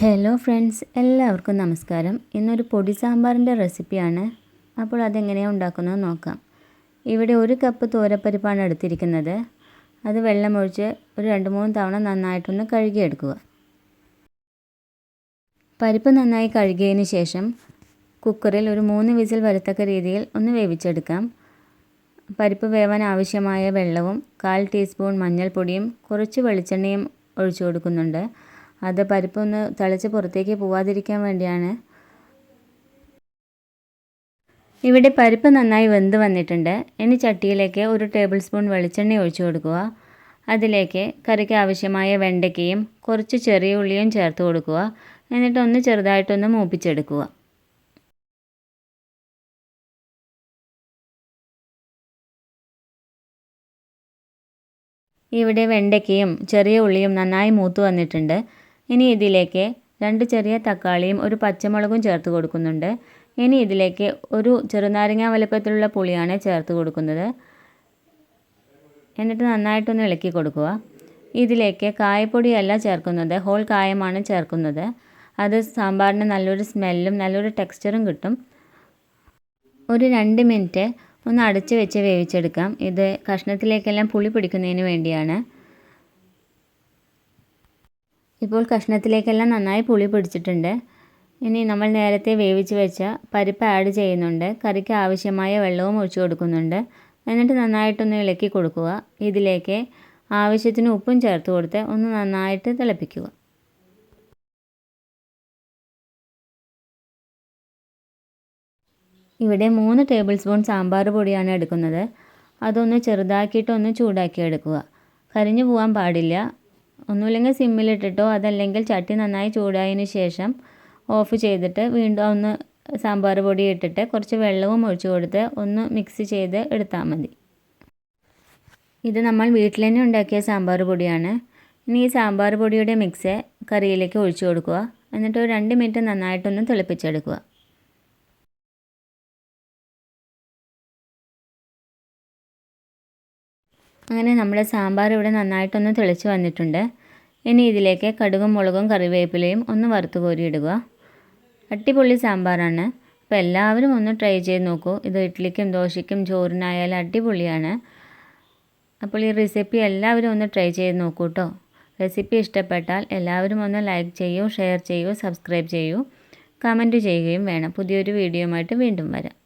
Hello friends എല്ലാവർക്കും നമസ്കാരം. ഇന്നൊരു പൊടി സാമ്പാറിന്റെ റെസിപ്പിയാണ്. അപ്പോൾ അതെങ്ങനെയാണ് ഉണ്ടാക്കുന്നത് നോക്കാം. ഇവിടെ ഒരു കപ്പ് തോരപ്പരിപ്പാണ് എടുത്തിരിക്കുന്നത്. അത് വെള്ളമൊഴിച്ച് ഒരു രണ്ട് മൂന്ന് തവണ നന്നായിട്ടൊന്ന് കഴുകിയെടുക്കുക. പരിപ്പ് നന്നായി കഴുകിയതിന് ശേഷം കുക്കറിൽ ഒരു മൂന്ന് വിസിൽ വരത്തക്ക രീതിയിൽ ഒന്ന് വേവിച്ചെടുക്കാം. പരിപ്പ് വേവാൻ ആവശ്യമായ വെള്ളവും കാൽ ടീസ്പൂൺ മഞ്ഞൾപ്പൊടിയും കുറച്ച് വെളിച്ചെണ്ണയും ഒഴിച്ചു കൊടുക്കുന്നുണ്ട്. അത് പരിപ്പൊന്ന് തിളച്ച് പുറത്തേക്ക് പോവാതിരിക്കാൻ വേണ്ടിയാണ്. ഇവിടെ പരിപ്പ് നന്നായി വെന്ത് വന്നിട്ടുണ്ട്. ഇനി ചട്ടിയിലേക്ക് ഒരു ടേബിൾ സ്പൂൺ വെളിച്ചെണ്ണ ഒഴിച്ചു കൊടുക്കുക. അതിലേക്ക് കറിക്ക് ആവശ്യമായ വെണ്ടയ്ക്കയും കുറച്ച് ചെറിയ ഉള്ളിയും ചേർത്ത് കൊടുക്കുക. എന്നിട്ട് ഒന്ന് ചെറുതായിട്ടൊന്ന് മൂപ്പിച്ചെടുക്കുക. ഇവിടെ വെണ്ടയ്ക്കയും ചെറിയ ഉള്ളിയും നന്നായി മൂത്ത് വന്നിട്ടുണ്ട്. ഇനി ഇതിലേക്ക് രണ്ട് ചെറിയ തക്കാളിയും ഒരു പച്ചമുളകും ചേർത്ത് കൊടുക്കുന്നുണ്ട്. ഇനി ഇതിലേക്ക് ഒരു ചെറുനാരങ്ങ വലുപ്പത്തിലുള്ള പുളിയാണ് ചേർത്ത് കൊടുക്കുന്നത്. എന്നിട്ട് നന്നായിട്ടൊന്ന് ഇളക്കി കൊടുക്കുക. ഇതിലേക്ക് കായപ്പൊടിയല്ല ചേർക്കുന്നത് ഹോൾ കായമാണ് ചേർക്കുന്നത്. അത് സാമ്പാറിന് നല്ലൊരു സ്മെല്ലും നല്ലൊരു ടെക്സ്ചറും കിട്ടും. ഒരു രണ്ട് മിനിറ്റ് ഒന്ന് അടച്ച് വെച്ച് വേവിച്ചെടുക്കാം. ഇത് കഷ്ണത്തിലേക്കെല്ലാം പുളി പിടിക്കുന്നതിന് വേണ്ടിയാണ്. ഇപ്പോൾ കഷ്ണത്തിലേക്കെല്ലാം നന്നായി പുളി പിടിച്ചിട്ടുണ്ട്. ഇനി നമ്മൾ നേരത്തെ വേവിച്ച് വെച്ച പരിപ്പ് ആഡ് ചെയ്യുന്നുണ്ട്. കറിക്ക് ആവശ്യമായ വെള്ളവും ഒഴിച്ചു കൊടുക്കുന്നുണ്ട്. എന്നിട്ട് നന്നായിട്ടൊന്ന് ഇളക്കി കൊടുക്കുക. ഇതിലേക്ക് ആവശ്യത്തിന് ഉപ്പും ചേർത്ത് കൊടുത്ത് ഒന്ന് നന്നായിട്ട് തിളപ്പിക്കുക. ഇവിടെ മൂന്ന് ടേബിൾ സ്പൂൺ സാമ്പാർ പൊടിയാണ് എടുക്കുന്നത്. അതൊന്ന് ചെറുതാക്കിയിട്ട് ഒന്ന് ചൂടാക്കി എടുക്കുക കരിഞ്ഞു പോകാൻ പാടില്ല. ഒന്നുമില്ലെങ്കിൽ സിമ്മിലിട്ടിട്ടോ അതല്ലെങ്കിൽ ചട്ടി നന്നായി ചൂടായതിന് ശേഷം ഓഫ് ചെയ്തിട്ട് വീണ്ടും ഒന്ന് സാമ്പാർ പൊടി ഇട്ടിട്ട് കുറച്ച് വെള്ളവും ഒഴിച്ചു കൊടുത്ത് ഒന്ന് മിക്സ് ചെയ്ത് എടുത്താൽ മതി. ഇത് നമ്മൾ വീട്ടിൽ തന്നെ ഉണ്ടാക്കിയ സാമ്പാർ പൊടിയാണ്. ഇനി ഈ സാമ്പാർ പൊടിയുടെ മിക്സ് കറിയിലേക്ക് ഒഴിച്ചു കൊടുക്കുക. എന്നിട്ട് ഒരു രണ്ട് മിനിറ്റ് നന്നായിട്ടൊന്ന് തിളപ്പിച്ചെടുക്കുക. അങ്ങനെ നമ്മുടെ സാമ്പാർ ഇവിടെ നന്നായിട്ടൊന്ന് തിളച്ച് വന്നിട്ടുണ്ട്. ഇനി ഇതിലേക്ക് കടുകും മുളകും കറിവേപ്പിലയും ഒന്ന് വറുത്ത് കോരിയിടുക അടിപൊളി സാമ്പാറാണ്. അപ്പോൾ എല്ലാവരും ഒന്ന് ട്രൈ ചെയ്ത് നോക്കൂ. ഇത് ഇഡ്ഡലിക്കും ദോശയ്ക്കും ചോറിനായാലും അടിപൊളിയാണ്. അപ്പോൾ ഈ റെസിപ്പി എല്ലാവരും ഒന്ന് ട്രൈ ചെയ്ത് നോക്കൂ കേട്ടോ റെസിപ്പി ഇഷ്ടപ്പെട്ടാൽ എല്ലാവരും ഒന്ന് ലൈക്ക് ചെയ്യൂ ഷെയർ ചെയ്യൂ സബ്സ്ക്രൈബ് ചെയ്യൂ കമന്റ് ചെയ്യുകയും വേണം. പുതിയൊരു വീഡിയോയുമായിട്ട് വീണ്ടും വരാം.